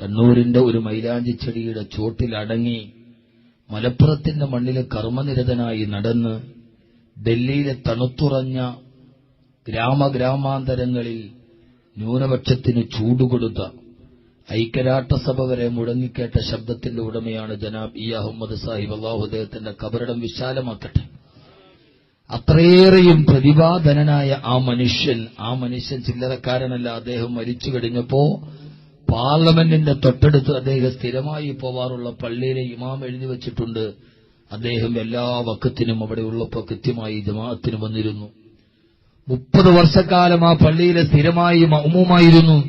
കണ്ണൂരിന്റെ ഒരു മൈലാഞ്ചിച്ചെടിയുടെ ചോട്ടിലടങ്ങി മലപ്പുറത്തിന്റെ മണ്ണിൽ കർമ്മനിരതനായി നടന്ന് ഡൽഹിയിലെ തണുത്തുറഞ്ഞ ഗ്രാമഗ്രാമാന്തരങ്ങളിൽ ന്യൂനപക്ഷത്തിന് ചൂടുകൊടുത്ത ഐക്യരാഷ്ട്രസഭ വരെ മുടങ്ങിക്കേട്ട ശബ്ദത്തിന്റെ ഉടമയാണ് ജനാബ് ഇ അഹമ്മദ് സാഹിബ്. അള്ളാഹു അദ്ദേഹത്തിന്റെ കബറിടം വിശാലമാക്കട്ടെ. അത്രയേറെയും പ്രതിഭാധനനായ ആ മനുഷ്യൻ ആ മനുഷ്യൻ ചില്ലറക്കാരനല്ല. അദ്ദേഹം മരിച്ചു കഴിഞ്ഞപ്പോ പാർലമെന്റിന്റെ തൊട്ടടുത്ത് അദ്ദേഹം സ്ഥിരമായി പോവാറുള്ള പള്ളിയിലെ ഇമാം എഴുതി വച്ചിട്ടുണ്ട്. അദ്ദേഹം എല്ലാ വക്കത്തിനും അവിടെ ഉള്ളപ്പോ കൃത്യമായി ജമാഅത്തിന് വന്നിരുന്നു. മുപ്പത് വർഷക്കാലം ആ പള്ളിയിലെ സ്ഥിരമായി മൗമുമായിരുന്നു.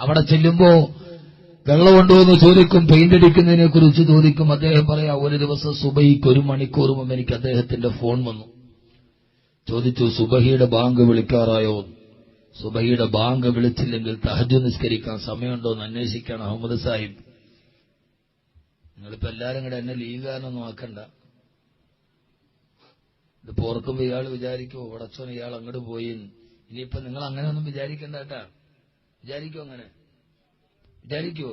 അവിടെ ചെല്ലുമ്പോ വെള്ളം കൊണ്ടുവന്ന് ചോദിക്കും പെയിന്റ് അടിക്കുന്നതിനെ കുറിച്ച് ചോദിക്കും. അദ്ദേഹം പറയാം ഒരു ദിവസം സുബഹിക്ക് ഒരു മണിക്കൂർ മുമ്പ് എനിക്ക് അദ്ദേഹത്തിന്റെ ഫോൺ വന്നു. ചോദിച്ചു സുബഹിയുടെ ബാങ്ക് വിളിക്കാറായോ? സുബഹിയുടെ ബാങ്ക് വിളിച്ചില്ലെങ്കിൽ തഹജു നിസ്കരിക്കാൻ സമയമുണ്ടോ എന്ന് അന്വേഷിക്കണം അഹമ്മദ് സാഹിബ്. നിങ്ങളിപ്പോ എല്ലാരും കൂടെ എന്നെ ലീഗാനൊന്നും ആക്കണ്ട. ഇത് പോർക്കുമ്പോ ഇയാൾ വിചാരിക്കുമോ ഉടച്ചോൻ ഇയാൾ അങ്ങോട്ട് പോയി ഇനിയിപ്പോ നിങ്ങൾ അങ്ങനെയൊന്നും വിചാരിക്കണ്ട കേട്ടാ. വിചാരിക്കോ അങ്ങനെ? വിചാരിക്കോ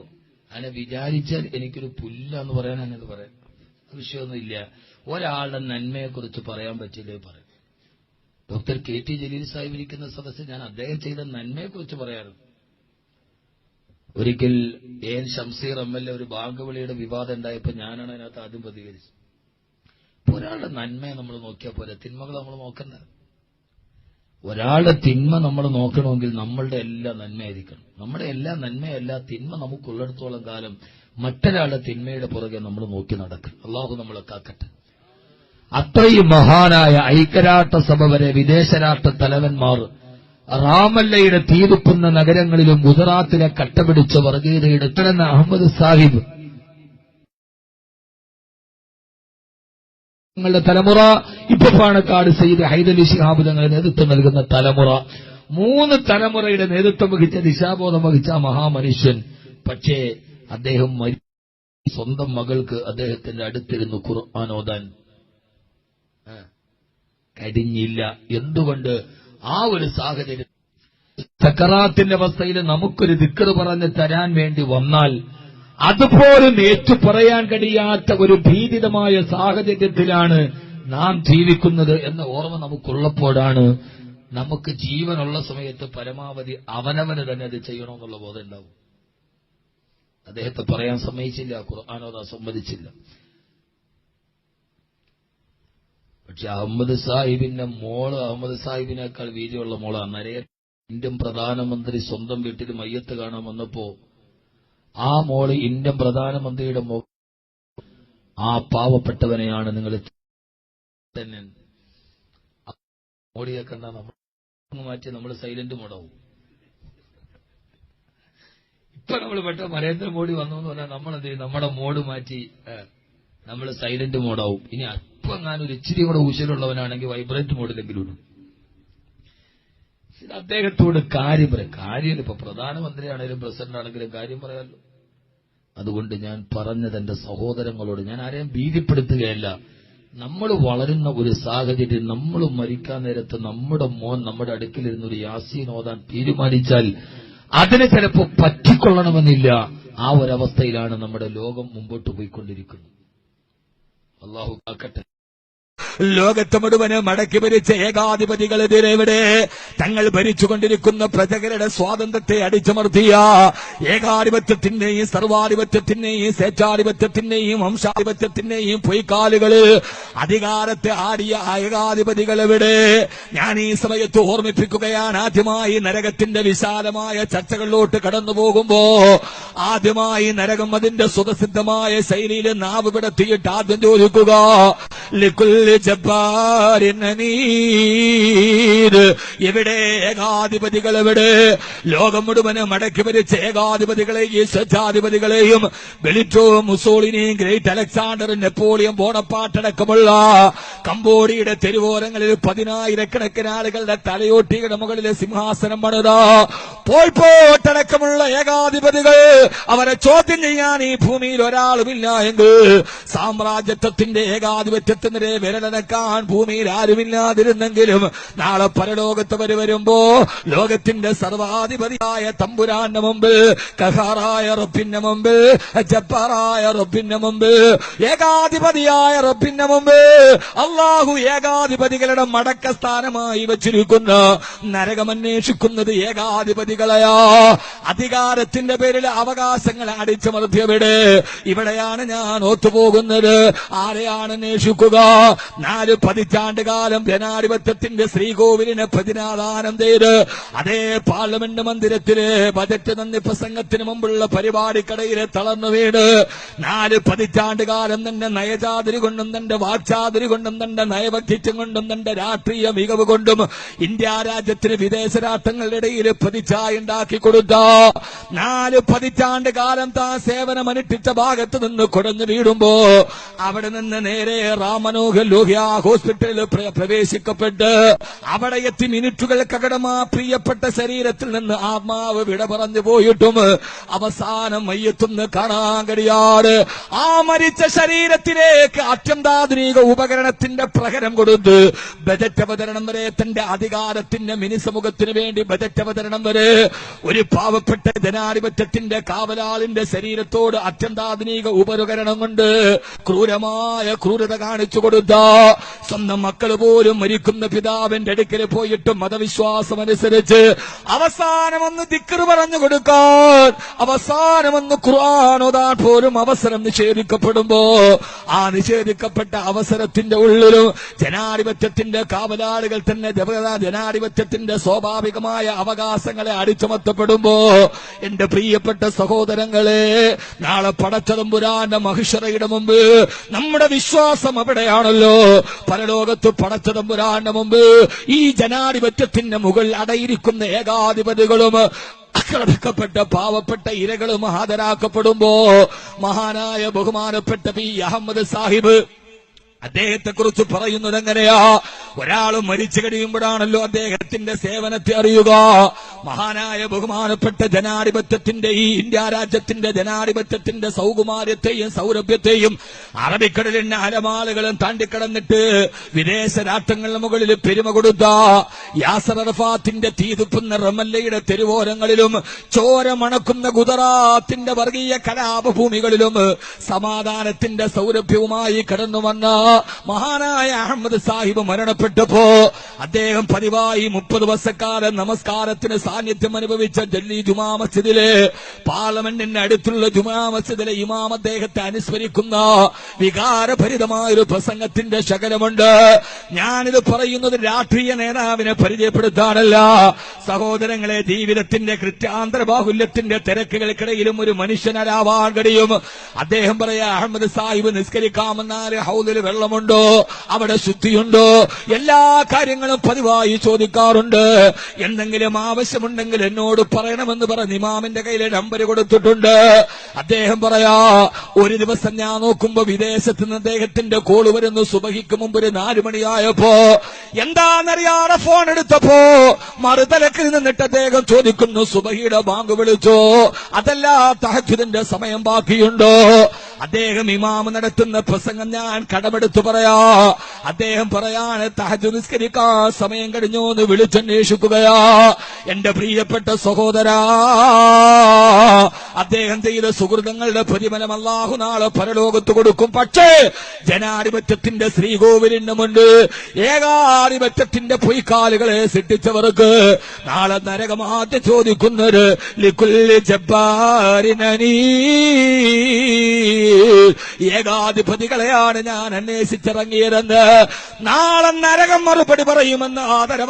അങ്ങനെ വിചാരിച്ചാൽ എനിക്കൊരു പുല്ലാന്ന് പറയാൻ. അങ്ങനെ പറയാം വിഷയമൊന്നുമില്ല. ഒരാളുടെ നന്മയെക്കുറിച്ച് പറയാൻ പറ്റില്ലേ പറയാം. Doctor K T Jaleel Sahib ഇരിക്കുന്ന സദസ്സിൽ ഞാൻ അദ്ദേഹം ചെയ്ത നന്മയെക്കുറിച്ച് പറയാറുണ്ട്. ഒരിക്കൽ N Shamseer M L A ഒരു ബാങ്കുവിളിയുടെ വിവാദം ഉണ്ടായപ്പോൾ ഞാനാണ് അതിനകത്ത് ആദ്യം പ്രതികരിച്ചത്. ഒരാളുടെ നന്മയെ നമ്മൾ നോക്കിയാൽ പോലെ തിന്മകൾ നമ്മൾ നോക്കണ്ട. ഒരാളുടെ തിന്മ നമ്മൾ നോക്കണമെങ്കിൽ നമ്മളുടെ എല്ലാ നന്മയായിരിക്കണം. നമ്മുടെ എല്ലാ നന്മയല്ല തിന്മ നമുക്കുള്ളിടത്തോളം കാലം മറ്റൊരാളുടെ തിന്മയുടെ പുറകെ നമ്മൾ നോക്കി നടക്കും അള്ളാഹു നമ്മളെ കാക്കട്ടെ. അത്രയും മഹാനായ ഐക്യരാഷ്ട്രസഭ വരെ വിദേശ രാഷ്ട്ര തലവന്മാർ റാമല്ലയുടെ തീരുപ്പുന്ന നഗരങ്ങളിലും ഗുജറാത്തിലെ കട്ടപിടിച്ച വർഗീയതയുടെ തുറന്ന അഹമ്മദ് സാഹിബ്. തങ്ങളുടെ തലമുറ ഇപ്പൊ പാണക്കാട് സെയ്ത് ഹൈദലി ശിഹാബ് തങ്ങളുടെ നേതൃത്വം നൽകുന്ന തലമുറ. മൂന്ന് തലമുറയുടെ നേതൃത്വം വഹിച്ച ദിശാബോധം വഹിച്ച മഹാമനുഷ്യൻ. പക്ഷേ അദ്ദേഹം സ്വന്തം മകൾക്ക് അദ്ദേഹത്തിന്റെ അടുത്തിരുന്നു ഖുർആൻ ആ, എന്തുകൊണ്ട്? ആ ഒരു സാഹചര്യം. സക്കറാത്തിന്റെ അവസ്ഥയിൽ നമുക്കൊരു ദിക്കറ് പറഞ്ഞ് തരാൻ വേണ്ടി വന്നാൽ അതുപോലും ഏറ്റു പറയാൻ കഴിയാത്ത ഒരു ഭീതിതമായ സാഹചര്യത്തിലാണ് നാം ജീവിക്കുന്നത് എന്ന ഓർമ്മ നമുക്കുള്ളപ്പോഴാണ് നമുക്ക് ജീവനുള്ള സമയത്ത് പരമാവധി അവനവന് തന്നെ അത് ചെയ്യണമെന്നുള്ള ബോധം ഉണ്ടാവും. അദ്ദേഹത്തെ പറയാൻ സമ്മതിച്ചില്ല ഖുർആാനോദ സമ്മതിച്ചില്ല. പക്ഷെ അഹമ്മദ് സാഹിബിന്റെ മോൾ അഹമ്മദ് സാഹിബിനേക്കാൾ വീര്യമുള്ള മോളാണ്. നരേ ഇന്ത്യൻ പ്രധാനമന്ത്രി സ്വന്തം വീട്ടിൽ മയ്യത്ത് കാണാൻ വന്നപ്പോ ആ മോൾ ഇന്ത്യൻ പ്രധാനമന്ത്രിയുടെ ആ പാവപ്പെട്ടവനെയാണ് നിങ്ങൾ തന്നെ. മോഡിയെ കണ്ട നമ്മൾ മാറ്റി നമ്മൾ സൈലന്റ് മോഡാവും ഇപ്പൊ നമ്മൾ പെട്ട നരേന്ദ്രമോദി വന്നു എന്ന് പറഞ്ഞാൽ നമ്മളെന്ത് നമ്മുടെ മോഡ് മാറ്റി നമ്മൾ സൈലന്റ് മോഡാവും ഇനി അല്പം എങ്ങാനും ഒരു ഇച്ചിരി കൂടെ ഊശലുള്ളവനാണെങ്കിൽ വൈബ്രേറ്റ് മോഡിലെങ്കിലും അദ്ദേഹത്തോട് കാര്യം പറയാം. കാര്യം ഇപ്പൊ പ്രധാനമന്ത്രിയാണെങ്കിലും പ്രസിഡന്റ് ആണെങ്കിലും കാര്യം പറയാമല്ലോ. അതുകൊണ്ട് ഞാൻ പറഞ്ഞത് എന്റെ സഹോദരങ്ങളോട് ഞാൻ ആരെയും ഭീതിപ്പെടുത്തുകയല്ല. നമ്മൾ വളരുന്ന ഒരു സാഹചര്യം നമ്മൾ മരിക്കാൻ നേരത്ത് നമ്മുടെ മോൻ നമ്മുടെ അടുക്കിലിരുന്ന് ഒരു യാസീൻ ഓതാൻ തീരുമാനിച്ചാൽ അതിന് ചിലപ്പോ പറ്റിക്കൊള്ളണമെന്നില്ല. ആ ഒരവസ്ഥയിലാണ് നമ്മുടെ ലോകം മുമ്പോട്ട് പോയിക്കൊണ്ടിരിക്കുന്നത്. അള്ളാഹു കാക്കട്ടെ. ലോകത്ത് മുഴുവൻ മടക്കി ഭരിച്ച ഏകാധിപതികളെതിരെവിടെ തങ്ങൾ ഭരിച്ചുകൊണ്ടിരിക്കുന്ന പ്രജകളുടെ സ്വാതന്ത്ര്യത്തെ അടിച്ചമർത്തിയ ഏകാധിപത്യത്തിന്റെയും സർവാധിപത്യത്തിന്റെയും സ്വേച്ഛാധിപത്യത്തിന്റെയും വംശാധിപത്യത്തിന്റെയും പൊയ്ക്കാലുകൾ അധികാരത്തെ ആടിയ ഏകാധിപതികളെവിടെ ഞാൻ ഈ സമയത്ത് ഓർമ്മിപ്പിക്കുകയാണ്. ആദ്യമായി നരകത്തിന്റെ വിശാലമായ ചർച്ചകളിലോട്ട് കടന്നു പോകുമ്പോ ആദ്യമായി നരകം അതിന്റെ സുഖസിദ്ധമായ ശൈലിയിൽ നാവ് കിടത്തിയിട്ട് ആദ്യം ചോദിക്കുക ജബ്ബാരിൻ നീര് എവിടെ ഏകാധിപതികൾ എവിടെ? ലോകം മുഴുവൻ മടക്കി ഭരിച്ച ഏകാധിപതികളെയും സ്വച്ഛാധിപതികളെയും ബെലിറ്റോ മുസോളിനെയും ഗ്രേറ്റ് അലക്സാണ്ടർ നെപ്പോളിയൻ ബോണപ്പാട്ടടക്കമുള്ള കമ്പോഡിയുടെ തെരുവോരങ്ങളിൽ പതിനായിരക്കണക്കിന് ആളുകളുടെ തലയോട്ടിയുടെ മുകളിലെ സിംഹാസനം പണിത. പോൾപോട്ടടക്കമുള്ള ഏകാധിപതികൾ അവരെ ചോദ്യം ചെയ്യാൻ ഈ ഭൂമിയിൽ ഒരാളുമില്ല എങ്കിൽ സാമ്രാജ്യത്വത്തിന്റെ ഏകാധിപത്യത്തിനെതിരെ വിരലനക്കാൻ ഭൂമിയിൽ ആരുമില്ലാതിരുന്നെങ്കിലും നാളെ പരലോകത്ത് വരെ വരുമ്പോ ലോകത്തിന്റെ സർവാധിപതിയായ തമ്പുരാന്റെ മുമ്പിൽ കഹാറായ റബ്ബിന്റെ മുമ്പിൽ ജപ്പാറായ റബ്ബിന്റെ മുമ്പിൽ ഏകാധിപതിയായ റബ്ബിന്റെ മുമ്പിൽ അള്ളാഹു ഏകാധിപതികളുടെ മടക്ക സ്ഥാനമായി വച്ചിരിക്കുന്ന നരകമന്വേഷിക്കുന്നത് ഏകാധിപതികളെയാ അധികാരത്തിന്റെ പേരിൽ അവകാശങ്ങൾ അടിച്ചമർത്തിയവിടെ ഇവിടെയാണ് ഞാൻ ഒത്തുപോകുന്നത്. ആരെയാണ് അന്വേഷിക്കുക? നാല് പതിറ്റാണ്ട് കാലം ജനാധിപത്യത്തിന്റെ ശ്രീകോവിലിനെ പ്രതിനാദാനം ചെയ്ത് അതേ പാർലമെന്റ് മന്ദിരത്തിൽ ബജറ്റ് നന്ദി പ്രസംഗത്തിന് മുമ്പുള്ള പരിപാടിക്കടയിലെ തളർന്നു വീട് നാല് പതിറ്റാണ്ട് കാലം തന്റെ നയചാതിരി കൊണ്ടും തന്റെ വാക്ചാതിരി കൊണ്ടും തന്റെ നയവക്തിത്വം കൊണ്ടും തന്റെ രാഷ്ട്രീയ മികവ് കൊണ്ടും ഇന്ത്യ രാജ്യത്തിന് വിദേശ രാഷ്ട്രങ്ങളുടെ ഇടയിൽ പ്രതിച്ഛായ ഉണ്ടാക്കി കൊടുത്ത. നാല് പതിറ്റാണ്ട് കാലം താൻ സേവനമനുഷ്ഠിച്ച ഭാഗത്ത് നിന്ന് കുടഞ്ഞു വീടുമ്പോ അവിടെ നിന്ന് നേരെ റാമനോഹർ ലോഹ്യ ഹോസ്പിറ്റലിൽ പ്ര- പ്രവേശിക്കപ്പെട്ട് അവിടെ എത്തി മിനിറ്റുകൾക്കകടം ആ പ്രിയപ്പെട്ട ശരീരത്തിൽ നിന്ന് ആത്മാവ് വിട പറഞ്ഞു പോയിട്ടും അവസാനം മയ്യത്തുനിന്ന് കാണാൻ കഴിയാറ് ആ മരിച്ച ശരീരത്തിലേക്ക് അത്യന്താധുനിക ഉപകരണത്തിന്റെ പ്രകരം കൊടുത്ത് ബജറ്റ് അവതരണം വരെ തന്റെ അധികാരത്തിന്റെ മിനിസമുഖത്തിന് വേണ്ടി ബജറ്റ് അവതരണം വരെ ഒരു പാവപ്പെട്ട ജനാധിപത്യത്തിന്റെ കാവലാളിന്റെ ശരീരത്തോട് അത്യന്താധുനിക ഉപകരണം കൊണ്ട് ക്രൂരമായ ക്രൂരത കാണിച്ചു കൊടുത്ത. സ്വന്തം മക്കൾ പോലും മരിക്കുന്ന പിതാവിന്റെ അടുക്കൽ പോയിട്ട് മതവിശ്വാസം അനുസരിച്ച് അവസാനമെന്ന് ഒന്ന് പറഞ്ഞു കൊടുക്കാൻ അവസാനമെന്ന് ഖുർആാനോദാൻ പോലും അവസരം നിഷേധിക്കപ്പെടുമ്പോ ആ നിഷേധിക്കപ്പെട്ട അവസരത്തിന്റെ ഉള്ളിലും ജനാധിപത്യത്തിന്റെ കാവലാളുകൾ തന്നെ ജന- ജനാധിപത്യത്തിന്റെ സ്വാഭാവികമായ അവകാശങ്ങളെ അടിച്ചമർത്തപ്പെടുമ്പോ എന്റെ പ്രിയപ്പെട്ട സഹോദരങ്ങളെ നാളെ പടച്ചതമ്പുരാന്റെ മഹിഷറയുടെ മുമ്പ് നമ്മുടെ വിശ്വാസം അവിടെയാണല്ലോ. പരലോകത്ത് പടച്ചതമ്പുരാന്റെ മുമ്പ് ഈ ജനാധിപത്യത്തിന്റെ മുകൾ അടയിരിക്കുന്ന ഏകാധിപതികളും ആക്രമിക്കപ്പെട്ട പാവപ്പെട്ട ഇരകളും ഹാജരാക്കപ്പെടുമ്പോ മഹാനായ ബഹുമാനപ്പെട്ട പി അഹമ്മദ് സാഹിബ് അദ്ദേഹത്തെ കുറിച്ച് പറയുന്നത് എങ്ങനെയാ? ഒരാൾ മരിച്ചു കഴിയുമ്പോഴാണല്ലോ അദ്ദേഹത്തിന്റെ സേവനത്തെ അറിയുക. മഹാനായ ബഹുമാനപ്പെട്ട ജനാധിപത്യത്തിന്റെ ഈ ഇന്ത്യ രാജ്യത്തിന്റെ ജനാധിപത്യത്തിന്റെ സൗകുമാര്യത്തെയും സൗരഭ്യത്തെയും അറബിക്കടലിന്റെ അലമാലകളും താണ്ടിക്കടന്നിട്ട് വിദേശ രാഷ്ട്രങ്ങളുടെ മുകളിൽ പെരുമ കൊടുത്ത യാസർ അറഫാത്തിന്റെ തീതുപ്പുന്ന റമല്ലയുടെ തെരുവോരങ്ങളിലും ചോരമണക്കുന്ന ഗുജറാത്തിന്റെ വർഗീയ കലാപഭൂമികളിലും സമാധാനത്തിന്റെ സൗരഭ്യവുമായി കടന്നു വന്ന മഹാനായ അഹമ്മദ് സാഹിബ് മരണപ്പെട്ടപ്പോ അദ്ദേഹം പതിവായി മുപ്പത് വർഷക്കാലം നമസ്കാരത്തിന് സാന്നിധ്യം അനുഭവിച്ച ഡൽഹി ജുമാ മസ്ജിദിലെ പാർലമെന്റിന്റെ അടുത്തുള്ള ജുമാ മസ്ജിദിലെ ഇമാം അദ്ദേഹത്തെ അനുസ്മരിക്കുന്ന വികാരഭരിതമായ ഒരു പ്രസംഗത്തിന്റെ ശകലമുണ്ട്. ഞാനിത് പറയുന്നത് രാഷ്ട്രീയ നേതാവിനെ പരിചയപ്പെടുത്താനല്ല. സഹോദരങ്ങളെ ജീവിതത്തിന്റെ കൃത്യാന്തര ബാഹുല്യത്തിന്റെ തിരക്കുകൾക്കിടയിലും ഒരു മനുഷ്യനരാവാൻ കഴിയും. അദ്ദേഹം പറയാ അഹമ്മദ് സാഹിബ് നിസ്കരിക്കാമെന്നാൽ ഹൗദിൽ വെള്ളമുണ്ടോ? അവിടെ ശുദ്ധിയുണ്ടോ? എല്ലാ കാര്യങ്ങളും പതിവായി ചോദിക്കാറുണ്ട്. എന്തെങ്കിലും ആവശ്യമുണ്ടെങ്കിൽ എന്നോട് പറയണമെന്ന് പറഞ്ഞ് ഇമാമിന്റെ കയ്യിൽ നമ്പർ കൊടുത്തിട്ടുണ്ട്. അദ്ദേഹം പറയാ ഒരു ദിവസം ഞാൻ നോക്കുമ്പോ വിദേശത്ത് നിന്ന് അദ്ദേഹത്തിന്റെ കോൾ വരുന്നു. സുബഹിക്ക് മുമ്പ് ഒരു നാലു മണിയായപ്പോ എന്താണെന്നറിയാതെ ഫോൺ എടുത്തപ്പോ മറുതലക്കിൽ നിന്നിട്ട് അദ്ദേഹം ചോദിക്കുന്നു സുബഹിയുടെ ബാങ്ക് വിളിച്ചോ? അതല്ല തഹജുദിന്റെ സമയം ബാക്കിയുണ്ടോ? അദ്ദേഹം ഇമാമ് നടത്തുന്ന പ്രസംഗം ഞാൻ കടമെടുത്തു പറയാ. അദ്ദേഹം പറയാണ് തഹജു നിസ്കരിക്കാൻ സമയം കഴിഞ്ഞു എന്ന് വിളിച്ചന്വേഷിക്കുകയാ എന്റെ പ്രിയപ്പെട്ട സഹോദരാ അദ്ദേഹം ചെയ്ത സുഹൃതങ്ങളുടെ പ്രതിഫലം അല്ലാഹു നാളെ പരലോകത്ത് കൊടുക്കും. പക്ഷേ ജനാധിപത്യത്തിന്റെ ശ്രീകോവിലിന് മുണ്ട് ഏകാധിപത്യത്തിന്റെ പൊയ്ക്കാലുകളെ സിട്ടിച്ചവർക്ക് നാളെ നരകമാദ്യം ചോദിക്കുന്നൊരു ലിക്കുല്ലി ജബ്ബാരിനീ ഏകാധിപതികളെയാണ് ഞാൻ അന്വേഷിച്ചിറങ്ങിയതെന്ന് നാളെ നരകം മറുപടി പറയുമെന്ന് ആദരവ